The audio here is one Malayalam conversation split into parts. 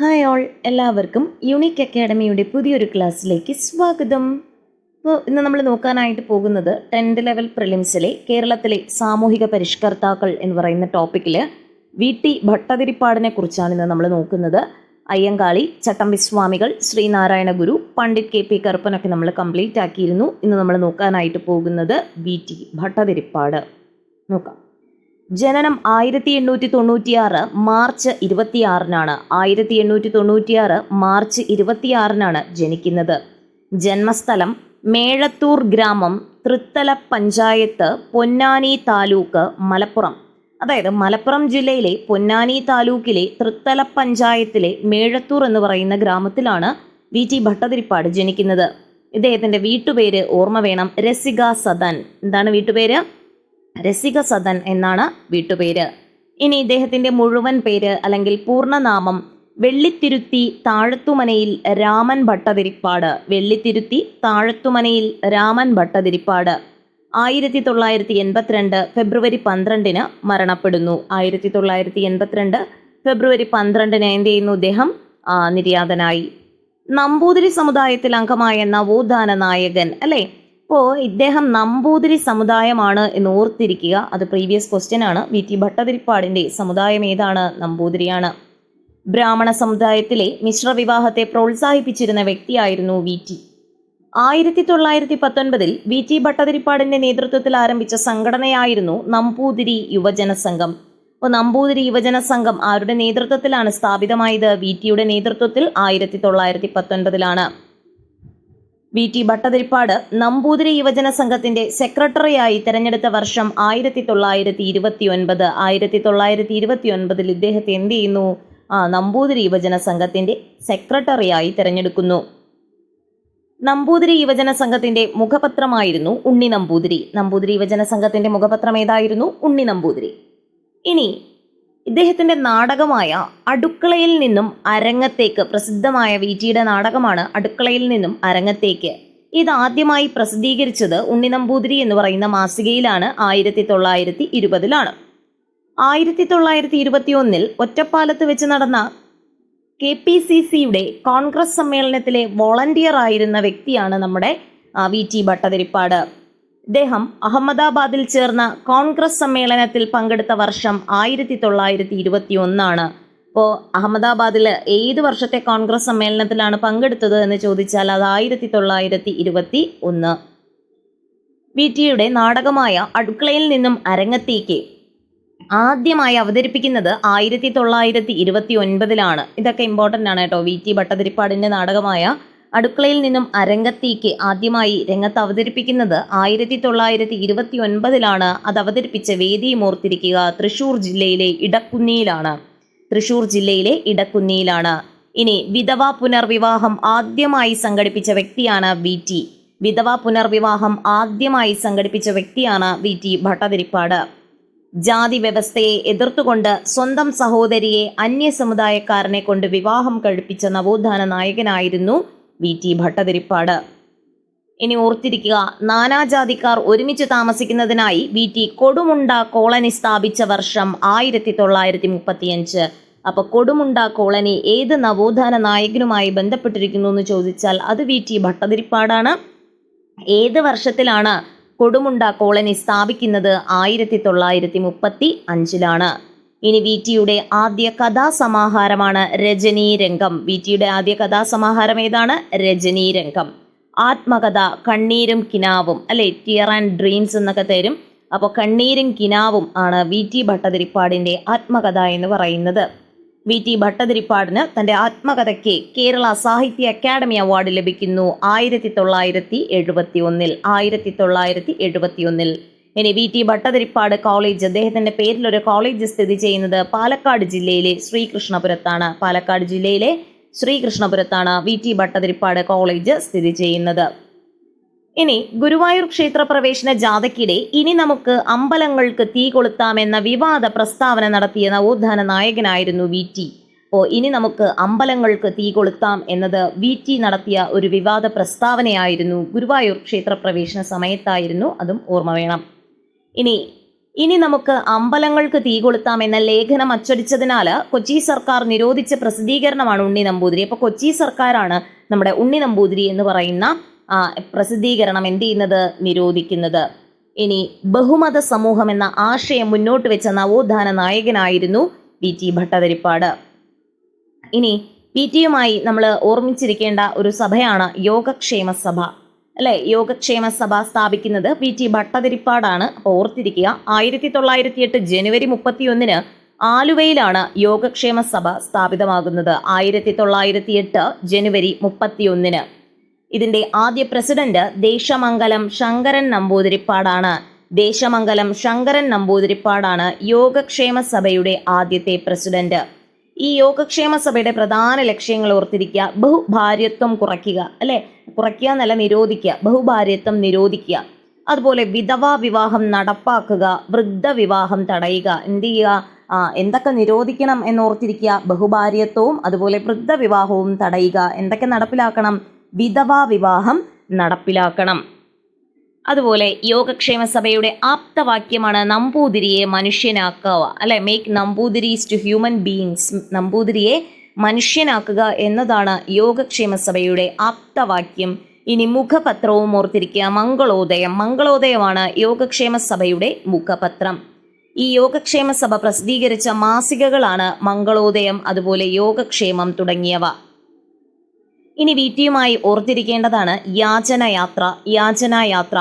ഹായ് ഓൾ എല്ലാവർക്കും യുണീക്ക് അക്കാഡമിയുടെ പുതിയൊരു ക്ലാസ്സിലേക്ക് സ്വാഗതം. അപ്പോൾ ഇന്ന് നമ്മൾ നോക്കാനായിട്ട് പോകുന്നത് ടെൻത്ത് ലെവൽ പ്രിലിംസിലെ കേരളത്തിലെ സാമൂഹിക പരിഷ്കർത്താക്കൾ എന്ന് പറയുന്ന ടോപ്പിക്കിൽ വി ടി ഭട്ടതിരിപ്പാടിനെ കുറിച്ചാണ് ഇന്ന് നമ്മൾ നോക്കുന്നത്. അയ്യങ്കാളി ചട്ടമ്പിസ്വാമികൾ ശ്രീനാരായണ ഗുരു പണ്ഡിറ്റ് കെ പി കറുപ്പനൊക്കെ നമ്മൾ കംപ്ലീറ്റ് ആക്കിയിരുന്നു. ഇന്ന് നമ്മൾ നോക്കാനായിട്ട് പോകുന്നത് വി ടി ഭട്ടതിരിപ്പാട്. നോക്കാം. ജനനം ആയിരത്തി എണ്ണൂറ്റി തൊണ്ണൂറ്റിയാറ് മാർച്ച് ഇരുപത്തിയാറിനാണ്. ആയിരത്തി എണ്ണൂറ്റി തൊണ്ണൂറ്റിയാറ് മാർച്ച് ഇരുപത്തിയാറിനാണ് ജനിക്കുന്നത്. ജന്മസ്ഥലം മേഴത്തൂർ ഗ്രാമം തൃത്തല പഞ്ചായത്ത് പൊന്നാനി താലൂക്ക് മലപ്പുറം. അതായത് മലപ്പുറം ജില്ലയിലെ പൊന്നാനി താലൂക്കിലെ തൃത്തല പഞ്ചായത്തിലെ മേഴത്തൂർ എന്ന് പറയുന്ന ഗ്രാമത്തിലാണ് വി ടി ഭട്ടതിരിപ്പാട് ജനിക്കുന്നത്. ഇദ്ദേഹത്തിന്റെ വീട്ടുപേര് ഓർമ്മ വേണം. രസിക സദൻ. എന്താണ് വീട്ടുപേര്? രസിക സദൻ എന്നാണ് വീട്ടുപേര്. ഇനി ഇദ്ദേഹത്തിന്റെ മുഴുവൻ പേര് അല്ലെങ്കിൽ പൂർണനാമം വെള്ളിത്തിരുത്തി താഴത്തുമനയിൽ രാമൻ ഭട്ടതിരിപ്പാട്. വെള്ളിത്തിരുത്തി താഴത്തുമനയിൽ രാമൻ ഭട്ടതിരിപ്പാട്. ആയിരത്തി തൊള്ളായിരത്തി എൺപത്തിരണ്ട് ഫെബ്രുവരി പന്ത്രണ്ടിന് മരണപ്പെടുന്നു. ആയിരത്തി തൊള്ളായിരത്തി എൺപത്തിരണ്ട് ഫെബ്രുവരി പന്ത്രണ്ടിന് എന്ത് ചെയ്യുന്നു അദ്ദേഹം നിര്യാതനായി. നമ്പൂതിരി സമുദായത്തിൽ അംഗമായ നവോത്ഥാന നായകൻ അല്ലേ? അപ്പോൾ ഇദ്ദേഹം നമ്പൂതിരി സമുദായമാണ് എന്ന് ഓർത്തിരിക്കുക. അത് പ്രീവിയസ് ക്വസ്റ്റ്യൻ ആണ്. വി. ടി. ഭട്ടതിരിപ്പാടിന്റെ സമുദായം ഏതാണ്? നമ്പൂതിരിയാണ്. ബ്രാഹ്മണ സമുദായത്തിലെ മിശ്ര വിവാഹത്തെ പ്രോത്സാഹിപ്പിച്ചിരുന്ന വ്യക്തിയായിരുന്നു വി. ടി. ആയിരത്തി തൊള്ളായിരത്തി പത്തൊൻപതിൽ വി. ടി. ഭട്ടതിരിപ്പാടിന്റെ നേതൃത്വത്തിൽ ആരംഭിച്ച സംഘടനയായിരുന്നു നമ്പൂതിരി യുവജന സംഘം. അപ്പോൾ നമ്പൂതിരി യുവജന സംഘം ആരുടെ നേതൃത്വത്തിലാണ് സ്ഥാപിതമായത്? വി. ടിയുടെ നേതൃത്വത്തിൽ ആയിരത്തി തൊള്ളായിരത്തി പത്തൊൻപതിലാണ് വി ടി ഭട്ടതിരിപ്പാട് നമ്പൂതിരി യുവജന സംഘത്തിന്റെ സെക്രട്ടറിയായി തെരഞ്ഞെടുത്ത വർഷം ആയിരത്തി തൊള്ളായിരത്തി ഇരുപത്തി ഒൻപത് ആയിരത്തി തൊള്ളായിരത്തി ഇരുപത്തി ഒൻപതിൽ ഇദ്ദേഹത്തെ എന്ത് ചെയ്യുന്നു? ആ നമ്പൂതിരി യുവജന സംഘത്തിന്റെ സെക്രട്ടറിയായി തെരഞ്ഞെടുക്കുന്നു. നമ്പൂതിരി യുവജന സംഘത്തിന്റെ മുഖപത്രമായിരുന്നു ഉണ്ണി നമ്പൂതിരി. നമ്പൂതിരി യുവജന സംഘത്തിന്റെ മുഖപത്രം ഏതായിരുന്നു? ഉണ്ണി നമ്പൂതിരി. ഇനി ഇദ്ദേഹത്തിന്റെ നാടകമായ അടുക്കളയിൽ നിന്നും അരങ്ങത്തേക്ക് പ്രസിദ്ധമായ വി ടിയുടെ നാടകമാണ് അടുക്കളയിൽ നിന്നും അരങ്ങത്തേക്ക്. ഇത് ആദ്യമായി പ്രസിദ്ധീകരിച്ചത് ഉണ്ണി നമ്പൂതിരി എന്ന് പറയുന്ന മാസികയിലാണ് ആയിരത്തി തൊള്ളായിരത്തി ഇരുപതിലാണ് ആയിരത്തി തൊള്ളായിരത്തി ഇരുപത്തി ഒന്നിൽ ഒറ്റപ്പാലത്ത് വെച്ച് നടന്ന കെ പി സി സിയുടെ കോൺഗ്രസ് സമ്മേളനത്തിലെ വോളണ്ടിയർ ആയിരുന്ന വ്യക്തിയാണ് നമ്മുടെ വി ടി ഭട്ടതിരിപ്പാട്. ഇദ്ദേഹം അഹമ്മദാബാദിൽ ചേർന്ന കോൺഗ്രസ് സമ്മേളനത്തിൽ പങ്കെടുത്ത വർഷം ആയിരത്തി തൊള്ളായിരത്തി ഇരുപത്തി ഒന്നാണ് ഇപ്പോൾ അഹമ്മദാബാദിൽ ഏത് വർഷത്തെ കോൺഗ്രസ് സമ്മേളനത്തിലാണ് പങ്കെടുത്തത് എന്ന് ചോദിച്ചാൽ അത് ആയിരത്തി തൊള്ളായിരത്തി ഇരുപത്തി ഒന്ന് വി ടിയുടെ നാടകമായ അടുക്കളയിൽ നിന്നും അരങ്ങത്തേക്ക് ആദ്യമായി അവതരിപ്പിക്കുന്നത് ആയിരത്തി തൊള്ളായിരത്തി ഇരുപത്തി ഒൻപതിലാണ് ഇതൊക്കെ ഇമ്പോർട്ടന്റ് ആണ് കേട്ടോ. വി ടി ഭട്ടതിരിപ്പാടിന്റെ നാടകമായ അടുക്കളയിൽ നിന്നും അരങ്ങത്തേക്ക് ആദ്യമായി രംഗത്ത് അവതരിപ്പിക്കുന്നത് ആയിരത്തി തൊള്ളായിരത്തി ഇരുപത്തി ഒൻപതിലാണ് അത് അവതരിപ്പിച്ച വേദിയും ഓർത്തിരിക്കുക. തൃശൂർ ജില്ലയിലെ ഇടക്കുന്നിയിലാണ്. തൃശൂർ ജില്ലയിലെ ഇടക്കുന്നിയിലാണ്. ഇനി വിധവ പുനർവിവാഹം ആദ്യമായി സംഘടിപ്പിച്ച വ്യക്തിയാണ് വി ടി. വിധവ പുനർവിവാഹം ആദ്യമായി സംഘടിപ്പിച്ച വ്യക്തിയാണ് വി ടി ഭട്ടതിരിപ്പാട്. ജാതി വ്യവസ്ഥയെ എതിർത്തുകൊണ്ട് സ്വന്തം സഹോദരിയെ അന്യ സമുദായക്കാരനെ കൊണ്ട് വിവാഹം കഴിപ്പിച്ച നവോത്ഥാന നായകനായിരുന്നു വി ടി ഭട്ടതിരിപ്പാട്. ഇനി ഓർത്തിരിക്കുക നാനാജാതിക്കാർ ഒരുമിച്ച് താമസിക്കുന്നതിനായി വി ടി കൊടുമുണ്ട കോളനി സ്ഥാപിച്ച വർഷം ആയിരത്തി തൊള്ളായിരത്തി മുപ്പത്തിയഞ്ച് അപ്പൊ കൊടുമുണ്ട കോളനി ഏത് നവോത്ഥാന നായകനുമായി ബന്ധപ്പെട്ടിരിക്കുന്നു എന്ന് ചോദിച്ചാൽ അത് വി ടി ഭട്ടതിരിപ്പാടാണ്. ഏത് വർഷത്തിലാണ് കൊടുമുണ്ട കോളനി സ്ഥാപിക്കുന്നത്? ആയിരത്തി തൊള്ളായിരത്തി മുപ്പത്തി അഞ്ചിലാണ് ഇനി വി ടിയുടെ ആദ്യ കഥാസമാഹാരമാണ് രജനീ രംഗം വി ടിയുടെ ആദ്യ കഥാസമാഹാരം ഏതാണ്? രജനീ രംഗം ആത്മകഥ കണ്ണീരും കിനാവും അല്ലെ? ടിയർ ആൻഡ് ഡ്രീംസ് എന്നൊക്കെ തരും. അപ്പോൾ കണ്ണീരും കിനാവും ആണ് വി ടി ഭട്ടതിരിപ്പാടിന്റെ ആത്മകഥ എന്ന് പറയുന്നത്. വി ടി ഭട്ടതിരിപ്പാടിന് തന്റെ ആത്മകഥയ്ക്ക് കേരള സാഹിത്യ അക്കാദമി അവാർഡ് ലഭിക്കുന്നു ആയിരത്തി തൊള്ളായിരത്തി എഴുപത്തി ഒന്നിൽ. ആയിരത്തി തൊള്ളായിരത്തി എഴുപത്തി ഒന്നിൽ. ഇനി വി ടി ഭട്ടതിരിപ്പാട് കോളേജ് അദ്ദേഹത്തിന്റെ പേരിൽ ഒരു കോളേജ് സ്ഥിതി ചെയ്യുന്നത് പാലക്കാട് ജില്ലയിലെ ശ്രീകൃഷ്ണപുരത്താണ്. പാലക്കാട് ജില്ലയിലെ ശ്രീകൃഷ്ണപുരത്താണ് വി ടി ഭട്ടതിരിപ്പാട് കോളേജ് സ്ഥിതി ചെയ്യുന്നത്. ഇനി ഗുരുവായൂർ ക്ഷേത്ര പ്രവേശന ജാഥയ്ക്കിടെ ഇനി നമുക്ക് അമ്പലങ്ങൾക്ക് തീ കൊളുത്താമെന്ന വിവാദ പ്രസ്താവന നടത്തിയ നവോത്ഥാന നായകനായിരുന്നു വി ടി. ഓ ഇനി നമുക്ക് അമ്പലങ്ങൾക്ക് തീ കൊളുത്താം എന്നത് വി ടി നടത്തിയ ഒരു വിവാദ പ്രസ്താവനയായിരുന്നു ഗുരുവായൂർ ക്ഷേത്ര പ്രവേശന സമയത്തായിരുന്നു അതും ഓർമ്മ വേണം. ഇനി ഇനി നമുക്ക് അമ്പലങ്ങൾക്ക് തീ കൊളുത്താം എന്ന ലേഖനം അച്ചടിച്ചതിനാൽ കൊച്ചി സർക്കാർ നിരോധിച്ച പ്രസിദ്ധീകരണമാണ് ഉണ്ണി നമ്പൂതിരി. അപ്പോൾ കൊച്ചി സർക്കാരാണ് നമ്മുടെ ഉണ്ണി നമ്പൂതിരി എന്ന് പറയുന്ന പ്രസിദ്ധീകരണം എന്ത് ചെയ്യുന്നത്? നിരോധിക്കുന്നത്. ഇനി ബഹുമത സമൂഹം എന്ന ആശയം മുന്നോട്ട് വെച്ച നവോത്ഥാന നായകനായിരുന്നു വി. ടി. ഭട്ടതിരിപ്പാട്. ഇനി പി. ടിയുമായി നമ്മൾ ഓർമ്മിച്ചിരിക്കേണ്ട ഒരു സഭയാണ് യോഗക്ഷേമ സഭ അല്ലെ? യോഗക്ഷേമ സഭ സ്ഥാപിക്കുന്നത് പി ടി ഭട്ടതിരിപ്പാടാണ്. ഓർത്തിരിക്കുക ആയിരത്തി തൊള്ളായിരത്തി എട്ട് ജനുവരി മുപ്പത്തിയൊന്നിന് ആലുവയിലാണ് യോഗക്ഷേമ സഭ സ്ഥാപിതമാകുന്നത്. ആയിരത്തി തൊള്ളായിരത്തി എട്ട് ജനുവരി മുപ്പത്തിയൊന്നിന്. ഇതിന്റെ ആദ്യ പ്രസിഡന്റ് ദേശമംഗലം ശങ്കരൻ നമ്പൂതിരിപ്പാടാണ്. ദേശമംഗലം ശങ്കരൻ നമ്പൂതിരിപ്പാടാണ് യോഗക്ഷേമ സഭയുടെ ആദ്യത്തെ പ്രസിഡന്റ്. ഈ യോഗക്ഷേമ സഭയുടെ പ്രധാന ലക്ഷ്യങ്ങൾ ഓർത്തിരിക്കുക. ബഹുഭാര്യത്വം കുറയ്ക്കുക അല്ലെ? കുറയ്ക്കുക എന്നല്ല നിരോധിക്കുക. ബഹുഭാര്യത്വം നിരോധിക്കുക. അതുപോലെ വിധവാ വിവാഹം നടപ്പാക്കുക വൃദ്ധ വിവാഹം തടയുക. എന്ത് ചെയ്യുക? എന്തൊക്കെ നിരോധിക്കണം എന്നോർത്തിരിക്കുക ബഹുഭാര്യത്വവും അതുപോലെ വൃദ്ധ വിവാഹവും തടയുക. എന്തൊക്കെ നടപ്പിലാക്കണം? വിധവാ വിവാഹം നടപ്പിലാക്കണം. അതുപോലെ യോഗക്ഷേമ സഭയുടെ ആപ്തവാക്യമാണ് നമ്പൂതിരിയെ മനുഷ്യനാക്കുക അല്ലെ? Make Namboothiris to human beings നമ്പൂതിരിയെ മനുഷ്യനാക്കുക എന്നതാണ് യോഗക്ഷേമ സഭയുടെ ആപ്തവാക്യം. ഇനി മുഖപത്രവും ഓർത്തിരിക്കുക. മംഗളോദയം. മംഗളോദയമാണ് യോഗക്ഷേമ സഭയുടെ മുഖപത്രം. ഈ യോഗക്ഷേമ സഭ പ്രസിദ്ധീകരിച്ച മാസികകളാണ് മംഗളോദയം അതുപോലെ യോഗക്ഷേമം തുടങ്ങിയവ. ഇനി വി ടിയുമായി ഓർത്തിരിക്കേണ്ടതാണ് യാചനയാത്ര യാചനായാത്ര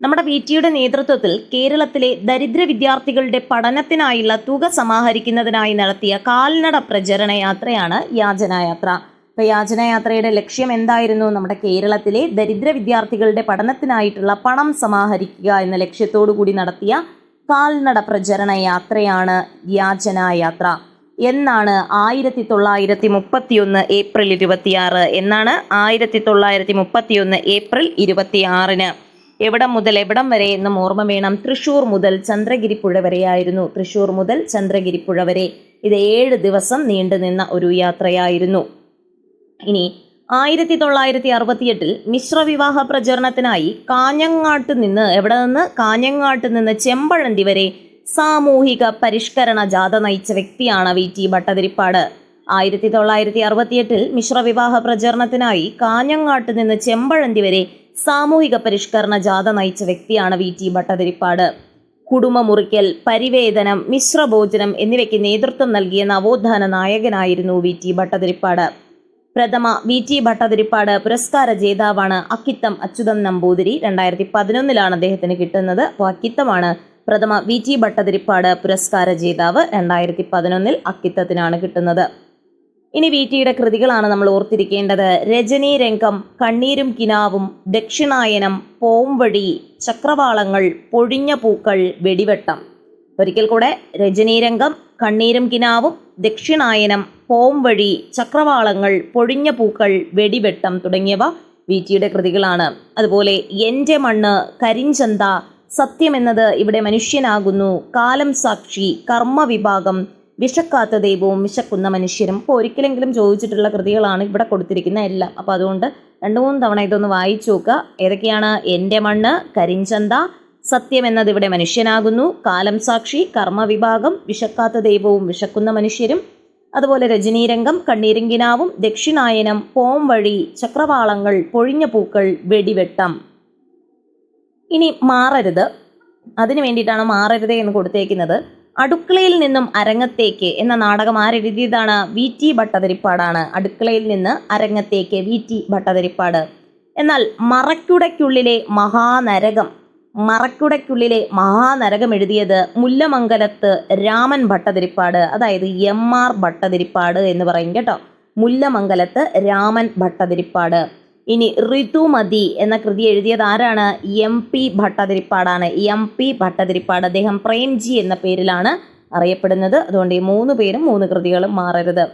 നമ്മുടെ വി ടിയുടെ നേതൃത്വത്തിൽ കേരളത്തിലെ ദരിദ്ര വിദ്യാർത്ഥികളുടെ പഠനത്തിനായുള്ള തുക സമാഹരിക്കുന്നതിനായി നടത്തിയ കാൽനട പ്രചരണ യാത്രയാണ് യാചനായാത്ര അപ്പോൾ യാചനായാത്രയുടെ ലക്ഷ്യം എന്തായിരുന്നു? നമ്മുടെ കേരളത്തിലെ ദരിദ്ര വിദ്യാർത്ഥികളുടെ പഠനത്തിനായിട്ടുള്ള പണം സമാഹരിക്കുക എന്ന ലക്ഷ്യത്തോടു കൂടി നടത്തിയ കാൽനട പ്രചരണ യാത്രയാണ് യാചനായാത്ര എന്നാണ് ആയിരത്തി തൊള്ളായിരത്തി മുപ്പത്തിയൊന്ന് ഏപ്രിൽ ഇരുപത്തിയാറ്. എന്നാണ് ആയിരത്തി തൊള്ളായിരത്തി മുപ്പത്തിയൊന്ന് ഏപ്രിൽ ഇരുപത്തിയാറിന്. എവിടം മുതൽ എവിടം വരെ എന്നും ഓർമ്മ വേണം. തൃശൂർ മുതൽ ചന്ദ്രഗിരിപ്പുഴ വരെയായിരുന്നു. തൃശൂർ മുതൽ ചന്ദ്രഗിരിപ്പുഴ വരെ ഇത് ഏഴ് ദിവസം നീണ്ടുനിന്ന ഒരു യാത്രയായിരുന്നു. ഇനി ആയിരത്തി തൊള്ളായിരത്തി അറുപത്തിയെട്ടിൽ മിശ്രവിവാഹ പ്രചരണത്തിനായി കാഞ്ഞങ്ങാട്ട് നിന്ന് എവിടെ നിന്ന്? കാഞ്ഞങ്ങാട്ട് നിന്ന് ചെമ്പഴന്തി വരെ സാമൂഹിക പരിഷ്കരണ ജാഥ നയിച്ച വ്യക്തിയാണ് വി ടി ഭട്ടതിരിപ്പാട്. ആയിരത്തി തൊള്ളായിരത്തി അറുപത്തിയെട്ടിൽ മിശ്രവിവാഹ പ്രചരണത്തിനായി കാഞ്ഞങ്ങാട്ട് നിന്ന് ചെമ്പഴന്തി വരെ സാമൂഹിക പരിഷ്കരണ ജാഥ നയിച്ച വ്യക്തിയാണ് വി ടി ഭട്ടതിരിപ്പാട്. കുടുംബമുറിക്കൽ പരിവേദനം മിശ്രഭോജനം എന്നിവയ്ക്ക് നേതൃത്വം നൽകിയ നവോത്ഥാന നായകനായിരുന്നു വി ടി ഭട്ടതിരിപ്പാട്. പ്രഥമ വി ടി ഭട്ടതിരിപ്പാട് പുരസ്കാര ജേതാവാണ് അക്കിത്തം അച്യുതൻ നമ്പൂതിരി. രണ്ടായിരത്തി പതിനൊന്നിലാണ് അദ്ദേഹത്തിന് കിട്ടുന്നത്. അപ്പോൾ അക്കിത്തമാണ് പ്രഥമ വി ടി ഭട്ടതിരിപ്പാട് പുരസ്കാര ജേതാവ് രണ്ടായിരത്തി പതിനൊന്നിൽ അക്കിത്തത്തിനാണ് കിട്ടുന്നത്. ഇനി വി ടിയുടെ കൃതികളാണ് നമ്മൾ ഓർത്തിരിക്കേണ്ടത്. രജനീ രംഗം കണ്ണീരും കിനാവും ദക്ഷിണായനം പോംവഴി ചക്രവാളങ്ങൾ പൊഴിഞ്ഞ പൂക്കൾ വെടിവെട്ടം. ഒരിക്കൽ കൂടെ രജനീരംഗം കണ്ണീരും കിനാവും ദക്ഷിണായനം പോംവഴി ചക്രവാളങ്ങൾ പൊഴിഞ്ഞ പൂക്കൾ വെടിവെട്ടം തുടങ്ങിയവ വി ടിയുടെ കൃതികളാണ്. അതുപോലെ എന്റെ മണ്ണ് കരിഞ്ചന്ത സത്യം എന്നത് ഇവിടെ മനുഷ്യനാകുന്നു. കാലം സാക്ഷി കർമ്മവിഭാഗം വിശക്കാത്ത ദൈവവും വിശക്കുന്ന മനുഷ്യരും. ഇപ്പോൾ ഒരിക്കലെങ്കിലും ചോദിച്ചിട്ടുള്ള കൃതികളാണ് ഇവിടെ കൊടുത്തിരിക്കുന്ന എല്ലാം. അപ്പോൾ അതുകൊണ്ട് രണ്ട് മൂന്ന് തവണ ഇതൊന്ന് വായിച്ചു നോക്കുക. ഏതൊക്കെയാണ്? എന്റെ മണ്ണ് കരിഞ്ചന്ത. സത്യം എന്നത് ഇവിടെ മനുഷ്യനാകുന്നു. കാലം സാക്ഷി കർമ്മവിഭാഗം വിശക്കാത്ത ദൈവവും വിശക്കുന്ന മനുഷ്യരും. അതുപോലെ രജനീരംഗം കണ്ണീരങ്കിനാവും ദക്ഷിണായനം പോം വഴി ചക്രവാളങ്ങൾ പൊഴിഞ്ഞ പൂക്കൾ വെടിവെട്ടം. ഇനി മാറരുത്. അതിനു വേണ്ടിയിട്ടാണ് മാറരുത് എന്ന് കൊടുത്തേക്കുന്നത്. അടുക്കളയിൽ നിന്നും അരങ്ങത്തേക്ക് എന്ന നാടകം ആരെഴുതിയതാണ് വി. ടി. ഭട്ടതിരിപ്പാടാണ്. അടുക്കളയിൽ നിന്ന് അരങ്ങത്തേക്ക് വി. ടി. ഭട്ടതിരിപ്പാട്. എന്നാൽ മറക്കുടയ്ക്കുള്ളിലെ മഹാനരകം മറക്കുടയ്ക്കുള്ളിലെ മഹാനരകം എഴുതിയത് മുല്ലമംഗലത്ത് രാമൻ ഭട്ടതിരിപ്പാട് അതായത് എം. ആർ. ഭട്ടതിരിപ്പാട് എന്ന് പറയും കേട്ടോ. മുല്ലമംഗലത്ത് രാമൻ ഭട്ടതിരിപ്പാട്. ഇനി ഋതുമതി എന്ന കൃതി എഴുതിയത് ആരാണ്? M P ഭട്ടതിരിപ്പാടാണ്. M P Bhattathiripad. അദ്ദേഹം പ്രേംജി എന്ന പേരിലാണ് അറിയപ്പെടുന്നത്. അതുകൊണ്ട് ഈ മൂന്ന് പേരും മൂന്ന് കൃതികളും മാറരുത്.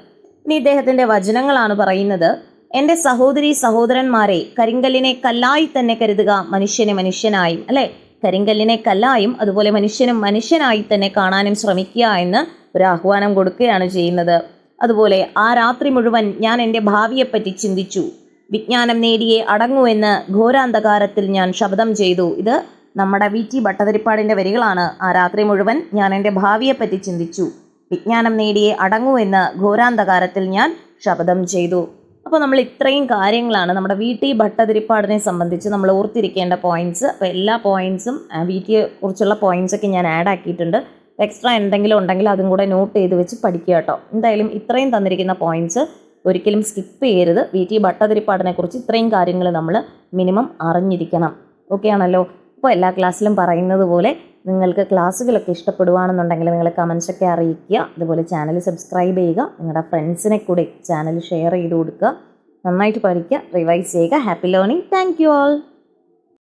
ഇനി ഇദ്ദേഹത്തിന്റെ വചനങ്ങളാണ് പറയുന്നത്. എന്റെ സഹോദരി സഹോദരന്മാരെ കരിങ്കല്ലിനെ കല്ലായി തന്നെ കരുതുക മനുഷ്യനെ മനുഷ്യനായും അല്ലേ? കരിങ്കല്ലിനെ കല്ലായും അതുപോലെ മനുഷ്യനും മനുഷ്യനായി തന്നെ കാണാനും ശ്രമിക്കുക എന്ന് ഒരു ആഹ്വാനം കൊടുക്കുകയാണ് ചെയ്യുന്നത്. അതുപോലെ ആ രാത്രി മുഴുവൻ ഞാൻ എന്റെ ഭാവിയെപ്പറ്റി ചിന്തിച്ചു. വിജ്ഞാനം നേടിയേ അടങ്ങൂ എന്ന് ഘോരാന്ധകാരത്തിൽ ഞാൻ ശബ്ദം ചെയ്തു. ഇത് നമ്മുടെ വി. ടി. ഭട്ടതിരിപ്പാടിന്റെ വരികളാണ്. ആ രാത്രി മുഴുവൻ ഞാൻ എന്റെ ഭാവിയെപ്പറ്റി ചിന്തിച്ചു. വിജ്ഞാനം നേടിയേ അടങ്ങൂ എന്ന് ഘോരാന്ധകാരത്തിൽ ഞാൻ ശപഥം ചെയ്തു. അപ്പോൾ നമ്മൾ ഇത്രയും കാര്യങ്ങളാണ് നമ്മുടെ വി. ടി. ഭട്ടതിരിപ്പാടിനെ സംബന്ധിച്ച് നമ്മൾ ഓർത്തിരിക്കേണ്ട പോയിന്റ്സ് അപ്പോൾ എല്ലാ പോയിന്റ്സും വി. ടിയെ കുറിച്ചുള്ള പോയിന്റ്സൊക്കെ ഞാൻ ആഡ് ആക്കിയിട്ടുണ്ട്. എക്സ്ട്രാ എന്തെങ്കിലും ഉണ്ടെങ്കിൽ അതും കൂടെ നോട്ട് ചെയ്ത് വെച്ച് പഠിക്കുക കേട്ടോ. എന്തായാലും ഇത്രയും തന്നിരിക്കുന്ന പോയിന്റ്സ് ഒരിക്കലും സ്കിപ്പ് ചെയ്യരുത്. വി ടി ഭട്ടതിരിപ്പാടിനെക്കുറിച്ച് ഇത്രയും കാര്യങ്ങൾ നമ്മൾ മിനിമം അറിഞ്ഞിരിക്കണം. ഓക്കെ ആണല്ലോ? ഇപ്പോൾ എല്ലാ ക്ലാസ്സിലും പറയുന്നത് പോലെ നിങ്ങൾക്ക് ക്ലാസ്സുകളൊക്കെ ഇഷ്ടപ്പെടുവാണെന്നുണ്ടെങ്കിൽ നിങ്ങൾ കമൻസൊക്കെ അറിയിക്കുക. അതുപോലെ ചാനൽ സബ്സ്ക്രൈബ് ചെയ്യുക. നിങ്ങളുടെ ഫ്രണ്ട്സിനെ കൂടി ചാനൽ ഷെയർ ചെയ്ത് കൊടുക്കുക. നന്നായിട്ട് പഠിക്കുക. റിവൈസ് ചെയ്യുക. Happy learning thank you all